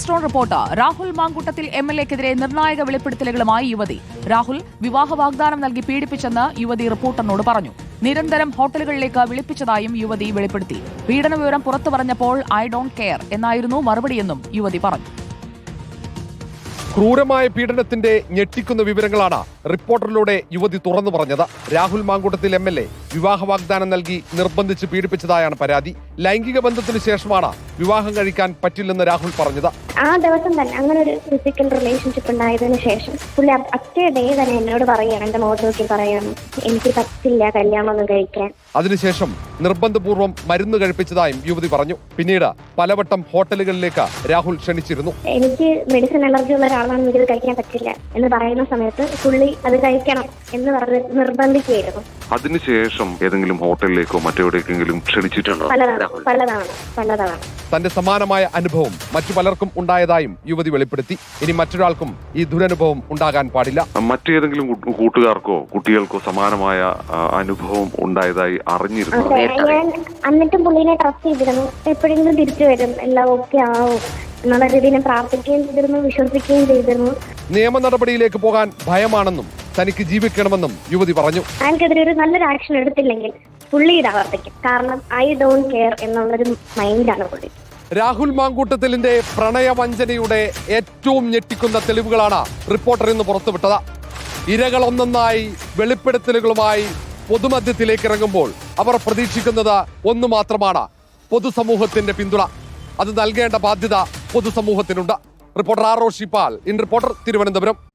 Stone report Rahul Mankoottathil M L എക്കെതിരെ നിർണായക വെളിപ്പെടുത്തലുകളുമായി യുവതി. രാഹുൽ വിവാഹ വാഗ്ദാനം നൽകി പീഡിപ്പിച്ചെന്ന് യുവതി റിപ്പോർട്ടറിനോട് പറഞ്ഞു. നിരന്തരം ഹോട്ടലുകളിലേക്ക് വിളിപ്പിച്ചതായും യുവതി വെളിപ്പെടുത്തി. പീഡന വിവരം പുറത്തു പറഞ്ഞപ്പോൾ ഐ ഡോണ്ട് കെയർ എന്നായിരുന്നു മറുപടിയെന്നും യുവതി പറഞ്ഞു. ക്രൂരമായ പീഡനത്തിന്റെ ഞെട്ടിക്കുന്ന വിവരങ്ങളാണ് റിപ്പോർട്ടറിലൂടെ യുവതി തുറന്നു പറഞ്ഞത്. Rahul Mankoottathil M L A വിവാഹ വാഗ്ദാനം നൽകി നിർബന്ധിച്ച് പീഡിപ്പിച്ചതായാണ് പരാതി. ലൈംഗിക ബന്ധത്തിന് ശേഷമാണ് വിവാഹം കഴിക്കാൻ പറ്റില്ലെന്ന് രാഹുൽ പറഞ്ഞത്. ആ ദിവസം തന്നെ അങ്ങനെ ഒരു ഫിസിക്കൽ റിലേഷൻഷിപ്പ് ഉണ്ടായതിനു ശേഷം പുള്ളി അറ്റേ ഡേ തന്നെ എന്നോട് പറയാണ് എന്റെ മുഖത്ത് നോക്കി പറയാണ് എനിക്ക് പറ്റില്ല കല്യാണം ഒന്നും കഴിക്കാൻ. അതിനുശേഷം നിർബന്ധപൂർവം മരുന്ന് കഴിപ്പിച്ചതായും യുവതി പറഞ്ഞു. പിന്നീട് പലവട്ടം ഹോട്ടലുകളിലേക്ക് രാഹുൽ ക്ഷണിച്ചിരുന്നു. എനിക്ക് മെഡിസിൻ അലർജി ഉള്ള ഒരാളാണ് ഇത് കഴിക്കാൻ പറ്റില്ല എന്ന് പറയുന്ന സമയത്ത് പുള്ളി അത് കഴിക്കണം എന്ന് പറഞ്ഞ് നിർബന്ധിക്കുകയായിരുന്നു. അതിനുശേഷം ഏതെങ്കിലും ഹോട്ടലിലേക്കോ മറ്റെവിടേക്കെങ്കിലും ക്ഷണിച്ചിട്ടുണ്ടോ? തന്റെ സമാനമായ അനുഭവം മറ്റു പലർക്കും ഉണ്ടായതായും യുവതി വെളിപ്പെടുത്തി. ഇനി മറ്റൊരാൾക്കും ഈ ദുരനുഭവം ഉണ്ടാകാൻ പാടില്ല. മറ്റേതെങ്കിലും കൂട്ടുകാർക്കോ കുട്ടികൾക്കോ സമാനമായ അനുഭവം ഉണ്ടായതായി അറിഞ്ഞിരുന്നു? ഞാൻ എന്നിട്ടും പുള്ളിനെ ട്രസ്റ്റ് ചെയ്തിരുന്നു. എപ്പോഴെങ്കിലും തിരിച്ചു വരും. എല്ലാം ഓക്കെ ആവും. എന്നുള്ള രീതിയിൽ പ്രാർത്ഥിക്കുകയും ചെയ്തിരുന്നു വിശ്വസിക്കുകയും ചെയ്തിരുന്നു. നിയമ നടപടിയിലേക്ക് പോകാൻ ഭയമാണെന്നും തനിക്ക് ജീവിക്കണമെന്നും യുവതി പറഞ്ഞു. അയാൾക്കെതിരെ ഒരു നല്ലൊരു ആക്ഷൻ എടുത്തില്ലെങ്കിൽ പുള്ളി കാരണം ഐ ഡോണ്ട് കെയർ എന്നുള്ളൊരു മൈൻഡാണ് പുള്ളി. രാഹുൽ മാങ്കൂട്ടത്തിലിന്റെ പ്രണയവഞ്ചനയുടെ ഏറ്റവും ഞെട്ടിക്കുന്ന തെളിവുകളാണ് റിപ്പോർട്ടർ ഇന്ന് പുറത്തുവിട്ടത്. ഇരകൾ ഒന്നൊന്നായി വെളിപ്പെടുത്തലുകളുമായി പൊതുമധ്യത്തിലേക്ക് ഇറങ്ങുമ്പോൾ അവർ പ്രതീക്ഷിക്കുന്നത് ഒന്നു മാത്രമാണ് പൊതുസമൂഹത്തിന്റെ പിന്തുണ. അത് നൽകേണ്ട ബാധ്യത പൊതുസമൂഹത്തിനുണ്ട്. Reporter R Roshipal in reporter Thiruvananthapuram.